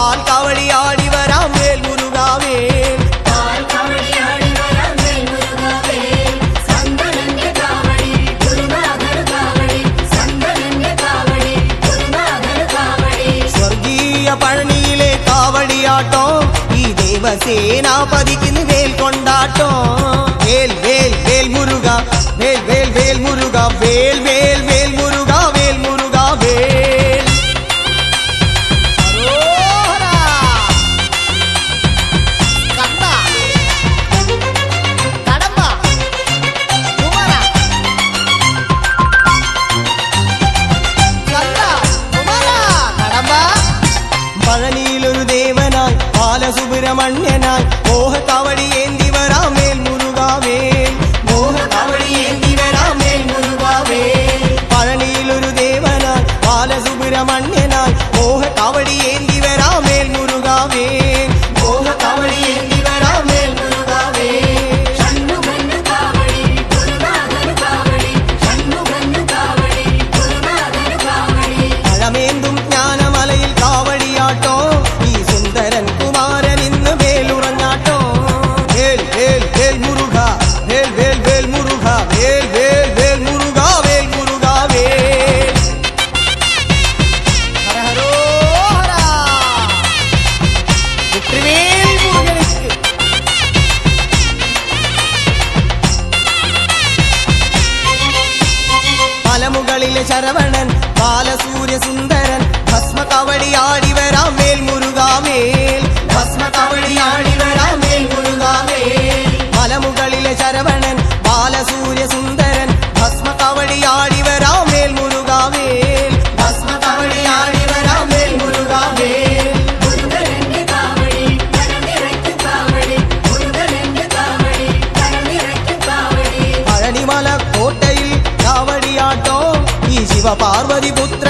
பால் காவடி ஆடி வரா மேல் முருகாவே பழனியிலே காவடியாட்டம் தேவசேனாபதிக்கு வேல் கொண்டாட்டம். வேல் வேல் வேல் முருகா வேல் வேல் வேல் முருகா வேல் வேல் സുരമണ്യനായി മോഹ കവടിയെ ശരവണൻ ബാലസൂര്യസുന്ദരൻ ഭസ്മകവടിയാടിവൻ శివ పార్వతి పుత్ర